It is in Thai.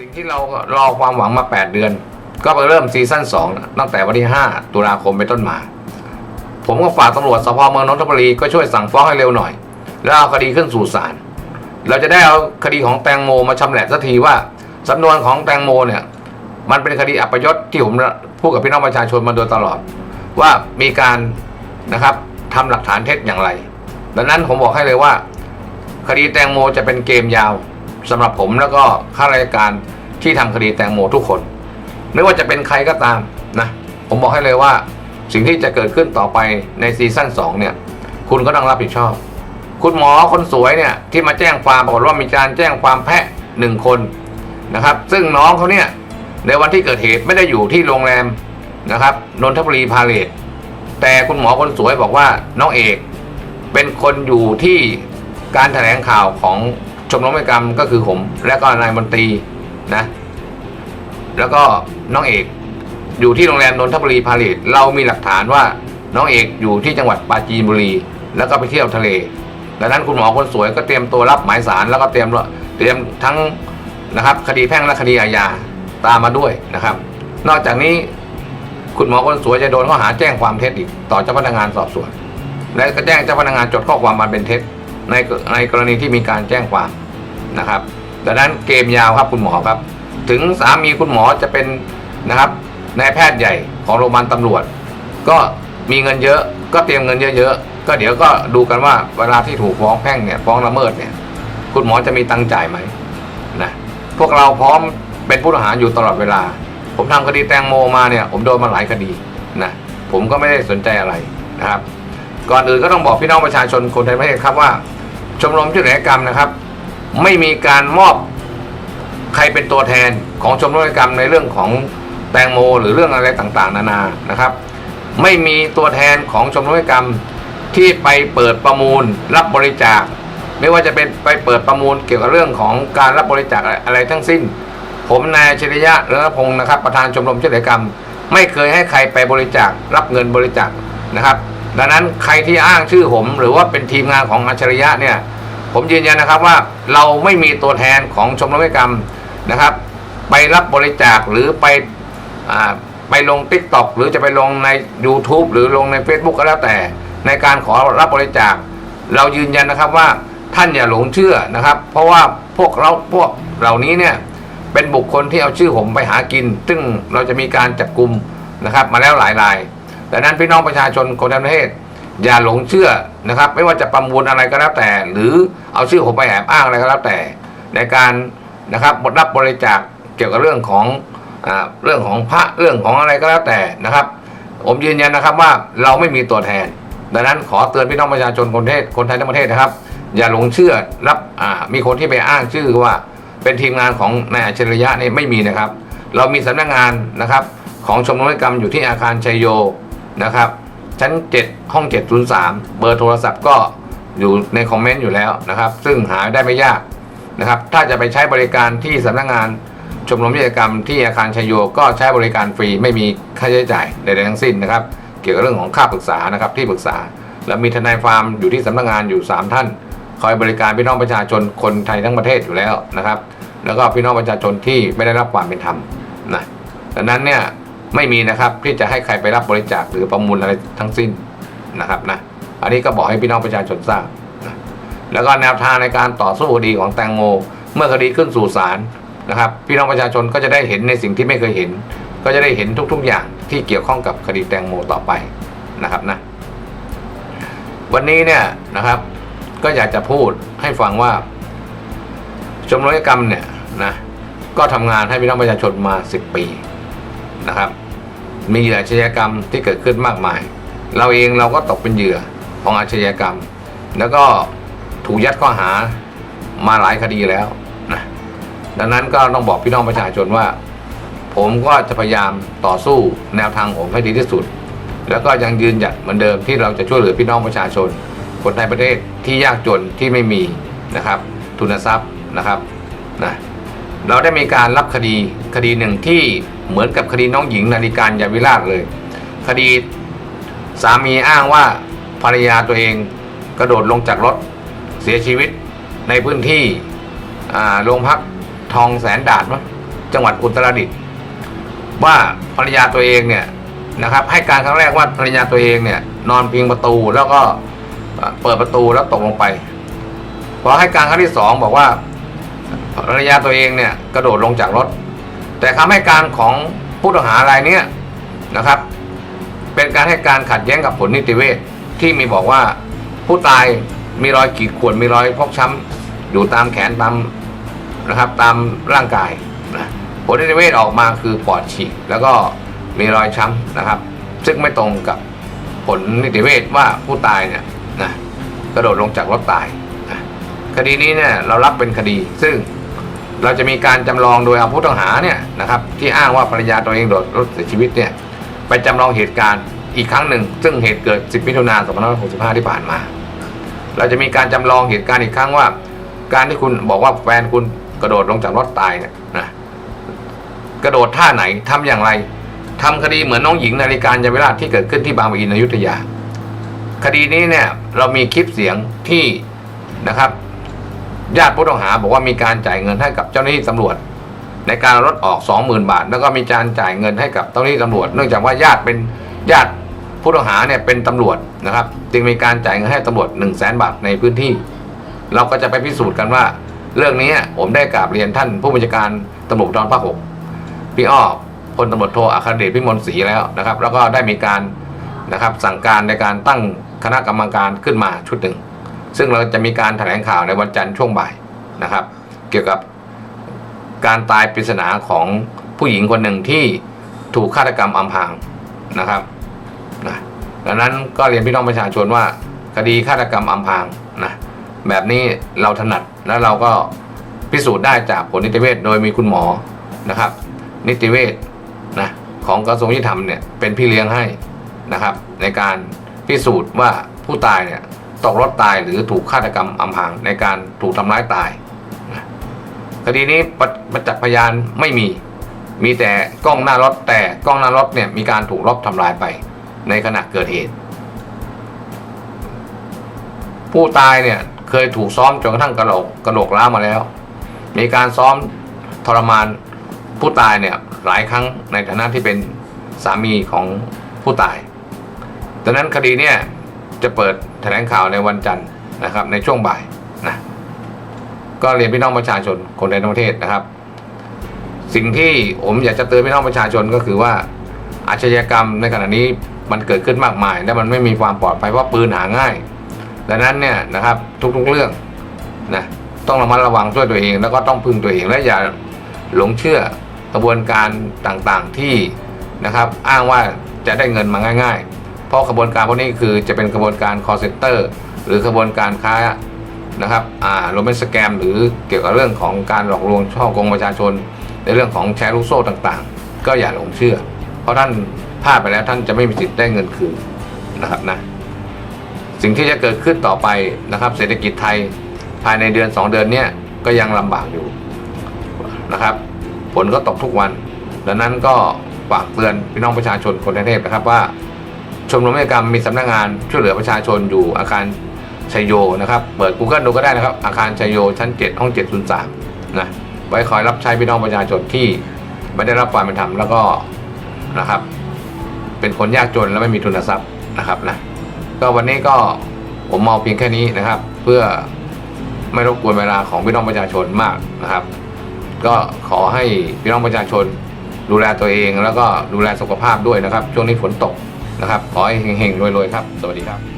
สิ่งที่เรารอความหวังมา 8 เดือน ก็ไปเริ่มซีซั่น2 ตั้งแต่วันที่ 5 ตุลาคมเป็นต้นมา ผมก็ฝากตำรวจสพเมืองนนทบุรีก็ช่วยสั่งฟ้องให้เร็วหน่อย แล้วเอาคดีขึ้นสู่ศาลเราจะได้เอาคดีของแตงโมมาชำแหละสักทีว่าสำนวนของแตงโมเนี่ยมันเป็นคดีอัปยศที่ผมพูดกับพี่น้องประชาชนมาโดยตลอด ว่ามีการนะครับทำหลักฐานเท็จอย่างไร ดังนั้นผมบอกให้เลยว่า คดีแตงโมจะเป็นเกมยาว สำหรับผมแล้วก็ข้าราชการที่ทำคดีแตงโมทุกคน ไม่ว่าจะเป็นใครก็ตามนะผมบอกให้เลยว่า สิ่งที่จะเกิดขึ้นต่อไปในซีซั่น2เนี่ย คุณก็ต้องรับผิดชอบ คุณหมอคนสวยเนี่ยที่มาแจ้งความบอกฏว่ามีการแจ้งความแพะหนึ่งคนนะครับ ซึ่งน้องเขาเนี่ยในวันที่เกิดเหตุไม่ได้อยู่ที่โรงแรมนะครับนนทบุรีพาเลทแต่คุณหมอคนสวยบอกว่าน้องเอก เป็นคนอยู่ที่การแถลงข่าวของ ชมรมกิจกรรมก็คือผม และก็นายมนตรีนะ แล้วก็น้องเอกอยู่ที่โรงแรมนนทบุรีพาเลทเรามีหลักฐานว่าน้องเอกอยู่ที่จังหวัดปราจีนบุรี แล้วก็ไปเที่ยวทะเลดังนั้นคุณหมอคนสวยก็เตรียมตัวรับหมายสารแล้วก็เตรียมเตรียมทั้งนะครับคดีแพ่งและคดีอาญาตามมาด้วยนะครับ นอกจากนี้คุณหมอคนสวยจะโดนข้อหาแจ้งความเท็จอีก ต่อเจ้าพนักงานสอบสวน และก็แจ้งเจ้าพนักงานจดข้อความมันเป็นเท็จ ในในกรณีที่มีการแจ้งความนะครับดังนั้นเกมยาวครับคุณหมอครับ ถึงสามีคุณหมอจะเป็นนะครับนายแพทย์ใหญ่ของโรงพยาบาลตำรวจ ก็มีเงินเยอะก็เตรียมเงินเยอะๆก็เดี๋ยวก็ดูกันว่าเวลาที่ถูกฟ้องแพ่งเนี่ยฟ้องละเมิดเนี่ยคุณหมอจะมีตังค์จ่ายไหมนะพวกเราพร้อมเป็นผู้ต้องหาอยู่ตลอดเวลา ผมทำคดีแตงโมมาเนี่ย ผมโดนมาหลายคดีนะผมก็ไม่ได้สนใจอะไรนะครับ ก่อนอื่นก็ต้องบอกพี่น้องประชาชนคนไทยประเทศครับว่า ชมรมช่วยเหลือกรรมนะครับ ไม่มีการมอบใครเป็นตัวแทนของชมรมช่วยเหลือกรรมในเรื่องของแตงโม หรือเรื่องอะไรต่างๆ นานานะครับ ไม่มีตัวแทนของชมรมช่วยเหลือกรรมที่ไปเปิดประมูลรับบริจาค ไม่ว่าจะเป็นไปเปิดประมูลเกี่ยวกับเรื่องของการรับบริจาคอะไรทั้งสิ้น ผมนายชริยะเรืองพงศ์นะครับ ประธานชมรมช่วยเหลือกรรม ไม่เคยให้ใครไปบริจาครับเงินบริจาคนะครับ ดังนั้นใครที่อ้างชื่อผม หรือว่าเป็นทีมงานของอัจฉริยะเนี่ย ผมยืนยันนะครับว่าเราไม่มีตัวแทนของชมรมวยเหลือกรรมนะครับ ไปรับบริจาคหรือไปอไปลง t ิ k t o k หรือจะไปลงใน YouTube หรือลงใน Facebook ก็แล้วแต่ ในการขอรับบริจาค เรายืนยันนะครับว่าท่านอย่าหลงเชื่อนะครับ เพราะว่าพวกเราพวกเหล่านี้เนี่ยเป็นบุคคลที่เอาชื่อผมไปหากิน ซึ่งเราจะมีการจับกลุ่มนะครับ มาแล้วหลายราย ดังนั้นพี่น้องประชาชนคนทั้งประเทศ อย่าหลงเชื่อนะครับ ไม่ว่าจะประมูลอะไรก็แล้วแต่ หรือเอาชื่อผมไปแอบอ้างอะไรก็แล้วแต่ ในการนะครับรับบริจาคเกี่ยวกับเรื่องของอเรื่องของพระเรื่องของอะไรก็แล้วแต่นะครับ ผมยืนยันนะครับว่าเราไม่มีตัวแทน ดังนั้นขอเตือนพี่น้องประชาชนคนเทศคนไทยทั้งประเทศนะครับ อย่าหลงเชื่อรับมีคนที่ไปอ้างชื่อว่า เป็นทีมงานของนายอัจฉริยะนี่ไม่มีนะครับ เรามีสำนักงานนะครับ ของชมรมนิกรรมอยู่ที่อาคารชัยโย นะครับ ชั้น 7 ห้อง 703 เบอร์โทรศัพท์ก็อยู่ในคอมเมนต์อยู่แล้วนะครับ ซึ่งหาได้ไม่ยากนะครับ ถ้าจะไปใช้บริการที่สำนักงานชมรมนิจกรรมที่อาคารชยโยก็ใช้บริการฟรีไม่มีค่าใช้จ่ายใดๆทั้งสิ้นนะครับ เกี่ยวกับเรื่องของค่าปรึกษานะครับที่ปรึกษา และมีทนายฟาร์มอยู่ที่สำนักงานอยู่ 3 ท่าน คอยบริการพี่น้องประชาชนคนไทยทั้งประเทศอยู่แล้วนะครับ แล้วก็พี่น้องประชาชนที่ไม่ได้รับความเป็นธรรมนะดังนั้นเนี่ย ไม่มีนะครับที่จะให้ใครไปรับบริจาคหรือประมูลอะไรทั้งสิ้นนะครับนะอันนี้ก็บอกให้พี่น้องประชาชนทราบนะแล้วก็แนวทางในการต่อสู้คดีของแตงโม เมื่อคดีขึ้นสู่ศาลนะครับ พี่น้องประชาชนก็จะได้เห็นในสิ่งที่ไม่เคยเห็น ก็จะได้เห็นทุก ๆ อย่างที่เกี่ยวข้องกับคดีแตงโมต่อไปนะครับนะวันนี้เนี่ยนะครับ ก็อยากจะพูดให้ฟังว่าชมรมนิยกรรมเนี่ยนะก็ทำงานให้พี่น้องประชาชนมา 10 ปีนะครับ มีเหยื่ออาชญากรรมที่เกิดขึ้นมากมาย เราเองเราก็ตกเป็นเหยื่อของอาชญากรรม แล้วก็ถูกยัดข้อหามาหลายคดีแล้วนะดังนั้นก็ต้องบอกพี่น้องประชาชนว่า ผมก็จะพยายามต่อสู้แนวทางผมให้ดีที่สุด แล้วก็ยังยืนหยัดเหมือนเดิมที่เราจะช่วยเหลือพี่น้องประชาชน คนในประเทศที่ยากจนที่ไม่มีนะครับ ทุนทรัพย์นะครับนะ เราได้มีการรับคดีคดีหนึ่งที่เหมือนกับคดีน้องหญิงนาฬิการยาวิราชเลย คดีสามีอ้างว่าภรรยาตัวเองกระโดดลงจากรถเสียชีวิตในพื้นที่โรงพักทองแสนดาดจังหวัดอุตรดิตถ์ว่าภรรยาตัวเองเนี่ยนะครับให้การครั้งแรกว่าภรรยาตัวเองเนี่ยนอนพิงประตูแล้วก็เปิดประตูแล้วตกลงไปพอให้การครั้งที่สองบอกว่า ภรรยาตัวเองเนี่ยกระโดดลงจากรถ แต่คำให้การของผู้ต้องหารายนี้นะครับ เป็นการให้การขัดแย้งกับผลนิติเวชที่มีบอกว่าผู้ตายมีรอยขีดข่วนมีรอยพกช้ำอยู่ตามแขนตามนะครับตามร่างกายนะผลนิติเวชออกมาคือปอดฉีกแล้วก็มีรอยช้ำนะครับ ซึ่งไม่ตรงกับผลนิติเวชว่าผู้ตายเนี่ยนะกระโดดลงจากรถตายนะคดีนี้เนี่ยเรารับเป็นคดีซึ่ง เราจะมีการจำลองโดยเอาผู้ต้องหาเนี่ยนะครับที่อ้างว่าภรรยาตัวเองโดดรถเสียชีวิตเนี่ยไปจำลองเหตุการณ์อีกครั้งหนึ่ง ซึ่งเหตุเกิด 10 มิถุนายน 2565 ที่ผ่านมา เราจะมีการจำลองเหตุการณ์อีกครั้งว่า การที่คุณบอกว่าแฟนคุณกระโดดลงจากรถตายเนี่ยนะกระโดดท่าไหนทำอย่างไรทำคดีเหมือนน้องหญิงนาฬิการยาวิราชที่เกิดขึ้นที่บางปะอินอยุธยา คดีนี้เนี่ยเรามีคลิปเสียงที่นะครับ ญาติผู้ต้องหาบอกว่ามีการจ่ายเงินให้กับเจ้าหน้าที่ตำรวจ ในการเอารถออก 20,000 บาท แล้วก็มีการจ่ายเงินให้กับเจ้าหน้าที่ตำรวจ เนื่องจากว่าญาติเป็นญาติผู้ต้องหาเนี่ยเป็นตำรวจนะครับจึงมีการจ่ายเงินให้ตำรวจ 1 0 0 0 0แบาทในพื้นที่ เราก็จะไปพิสูจน์กันว่า เรื่องนี้ผมได้กราบเรียนท่านผู้บัญชาการตำรวจภูธรภาคหกพี่อ้อพลตำรวจโทอัครเดชพิมลศรีแล้วนะครับ แล้วก็ได้มีการนะครับสั่งการในการตั้งคณะกรรมการขึ้นมาชุดหนึ่ง ซึ่งเราจะมีการแถลงข่าวในวันจันทร์ช่วงบ่ายนะครับ เกี่ยวกับการตายปริศนาของผู้หญิงคนหนึ่งที่ถูกฆาตกรรมอำพรางนะครับนะดังนั้นก็เรียนพี่น้องประชาชนว่าคดีฆาตกรรมอำพรางนะแบบนี้เราถนัดและเราก็พิสูจน์ได้จากผลนิติเวชโดยมีคุณหมอนะครับ นิติเวชนะของกระทรวงยุติธรรมเนี่ยเป็นพี่เลี้ยงให้นะครับ ในการพิสูจน์ว่าผู้ตายเนี่ย ตกรถตายหรือถูกฆาตกรรมอำพรางในการถูกทำร้ายตายคดีนี้ประประจักษ์พยานไม่มี มีแต่กล้องหน้ารถแต่กล้องหน้ารถเนี่ยมีการถูกลบทำลายไป ในขณะเกิดเหตุ ผู้ตายเนี่ยเคยถูกซ้อมจนกระทั่งกระโหลกกระโหลกล้ามาแล้ว มีการซ้อมทรมานผู้ตายเนี่ยหลายครั้งในฐานะที่เป็นสามีของผู้ตายดังนั้นคดีเนี่ยจะเปิด แถลงข่าวในวันจันทร์นะครับในช่วงบ่ายนะก็เรียนพี่น้องประชาชนคนในประเทศนะครับ สิ่งที่ผมอยากจะเตือนพี่น้องประชาชนก็คือว่าอาชญากรรมในขณะนี้มันเกิดขึ้นมากมาย และมันไม่มีความปลอดภัยเพราะปืนหาง่ายดังนั้นเนี่ยนะครับทุกๆเรื่องนะต้องระมัดระวังช่วยตัวเอง แล้วก็ต้องพึ่งตัวเองและอย่าหลงเชื่อกระบวนการต่างๆที่นะครับ อ้างว่าจะได้เงินมาง่าย ๆ ราะกระบวนการพวกนี้คือจะเป็นกระบวนการ call center หรือกระบวนการค้านะครับอ่าโรแมนสแกมหรือเกี่ยวกับเรื่องของการหลอกลวงช่อโกงประชาชน ในเรื่องของแชร์ลูกโซ่ต่างๆ ก็อย่าหลงเชื่อ เพราะท่านพลาดไปแล้วท่านจะไม่มีสิทธิ์ได้เงินคืนนะครับนะสิ่งที่จะเกิดขึ้นต่อไปนะครับ เศรษฐกิจไทยภายในเดือน 2 เดือนเนี้ยก็ยังลำบากอยู่นะครับฝนก็ตกทุกวัน ดังนั้นก็ฝากเตือนพี่น้องประชาชนคนในประเทศนะครับว่า มรมนิติกรรมมีสำนักงานช่วยเหลือประชาชนอยู่อาคารชัยโยนะครับ เปิด Google ดูก็ได้นะครับ อาคารชัยโยชั้น 7 ห้อง 703 นะ ไว้คอยรับใช้พี่น้องประชาชนที่ไม่ได้รับความเป็นธรรมแล้วก็นะครับ เป็นคนยากจนและไม่มีทุนทรัพย์นะครับนะ ก็วันนี้ก็ผมมองเพียงแค่นี้นะครับ เพื่อไม่รบกวนเวลาของพี่น้องประชาชนมากนะครับ ก็ขอให้พี่น้องประชาชนดูแลตัวเอง แล้วก็ดูแลสุขภาพด้วยนะครับ ช่วงนี้ฝนตก นะครับขอให้เฮงๆรวยๆครับ สวัสดีครับ